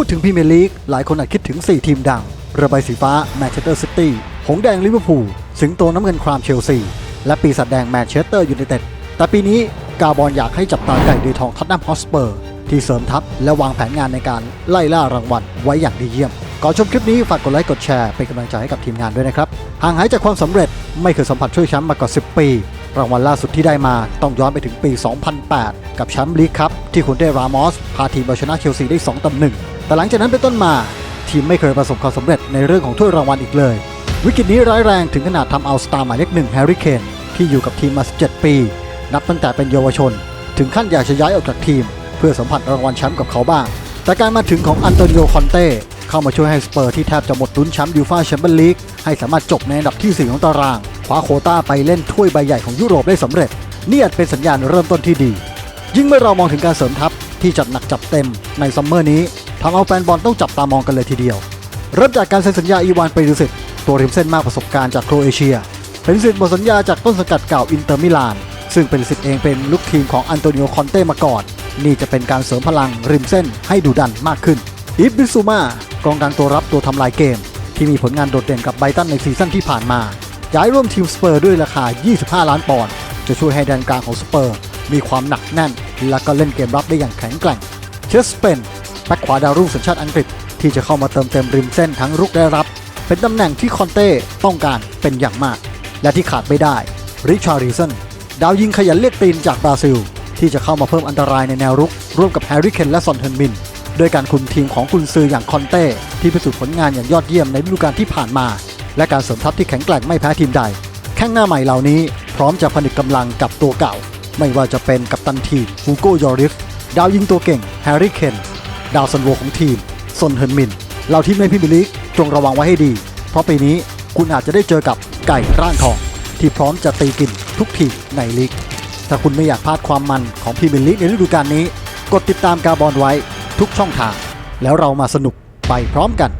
พูดถึงพรีเมียร์ลีกหลายคนอาจคิดถึง 4 ทีมดังรือใบสีฟ้าแมนเชสเตอร์ซิตี้ หงแดงลิเวอร์พูล สิงโตน้ำเงินครามเชลซี และปีศาจแดงแมนเชสเตอร์ยูไนเต็ด แต่ปีนี้กาบอลอยากให้จับตาไก่ดีทองท็อตแนมฮอสเปอร์ ที่เสริมทัพและวางแผนงานในการไล่ล่ารางวัลไว้อย่างดีเยี่ยม ก่อนชมคลิปนี้ฝากกดไลค์กดแชร์เป็นกำลังใจให้กับทีมงานด้วยนะครับ ห่างหายจากความสำเร็จไม่เคยสัมผัสช่วยแชมป์มากว่า 10 ปี รางวัลล่าสุดที่ได้มาต้องย้อนไปถึงปี 2008 กับแชมป์ลีกครับที่คุณได้รามอสพาทีมเอาชนะเชลซีได้2ต่อ1 แต่หลังจากนั้นเป็นต้นมา ทีมไม่เคยประสบความสำเร็จในเรื่องของถ้วยรางวัลอีกเลย วิกฤตนี้ร้ายแรงถึงขนาดทำเอาสตาร์หมายเลขหนึ่งแฮร์รี่เคนที่อยู่กับทีมมา 17 ปี นับตั้งแต่เป็นเยาวชน ถึงขั้นอยากจะย้ายออกจากทีม เพื่อสัมผัสรางวัลแชมป์กับเขาบ้าง แต่การมาถึงของอันโตนิโอคอนเต้เข้ามาช่วยให้สเปอร์ที่แทบจะหมดลุ้นแชมป์ยูฟ่าแชมเปี้ยนลีกให้สามารถจบในอันดับที่ 4 ของตารางคว้าโคต้าไปเล่นถ้วยใบใหญ่ของยุโรปได้สำเร็จนี่อาจเป็นสัญญาณเริ่มต้นที่ดี ยิ่งเมื่อเรามองถึงการเสริมทัพที่จัดหนักจับเต็มในซัมเมอร์นี้ ทำเอาแฟนบอลต้องจับตามองกันเลยทีเดียว เริ่มจากการเซ็นสัญญาอีวานเปริสิตตัวริมเส้นมากประสบการณ์จากโครเอเชียเป็นสิทธิ์หมดสัญญาจากต้นสังกัดเก่าอินเตอร์มิลาน ซึ่งเป็นสิทธิ์เองเป็นลูกทีมของอันโตนิโอคอนเต้มาก่อน นี่จะเป็นการเสริมพลังริมเส้นให้ดูดันมากขึ้นอิฟบิซูมากองกลางตัวรับตัวทำลายเกม ที่มีผลงานโดดเด่นกับไบรตันในซีซั่นที่ผ่านมา ย้ายร่วมทีมสเปอร์ด้วยราคา 25 ล้านปอนด์จะช่วยให้แดนกลางของสเปอร์ มีความหนักแน่น และก็เล่นเกมรับได้อย่างแข็งแกร่งเชสเปน แบ็คขวาดาวรุ่งสัญชาติอังกฤษ ที่จะเข้ามาเติมเต็มริมเส้นทั้งรุกและรับ เป็นตำแหน่งที่คอนเต้ต้องการเป็นอย่างมาก และที่ขาดไม่ได้ริชาร์ริสันดาวยิงขยันเลียกตีนจากบราซิล ที่จะเข้ามาเพิ่มอันตรายในแนวรุก ร่วมกับแฮร์รี่เคนและซอนเทนมินด้วยการคุมทีมของกุนซืออย่างคอนเต้ที่พิสูจน์ผลงานอย่างยอดเยี่ยมในฤดูกาลที่ผ่านมา และการเสริมทัพที่แข็งแกร่งไม่แพ้ทีมใด แข้งหน้าใหม่เหล่านี้ พร้อมจะผนึกกำลังกับตัวเก่า ไม่ว่าจะเป็นกัปตันทีมฮูโกยอริฟดาวยิงตัวเก่งแฮร์รี่เคน ดาวซันโวของทีมซนเฮินมิน เราทีมในพรีเมียร์ลีกจงระวังไว้ให้ดี เพราะปีนี้คุณอาจจะได้เจอกับไก่ร่างทอง ที่พร้อมจะตีกินทุกทีมในลีก ถ้าคุณไม่อยากพลาดความมันของพรีเมียร์ลีกในฤดูกาลนี้ กดติดตามกาบอลไว้ทุกช่องทาง แล้วเรามาสนุกไปพร้อมกัน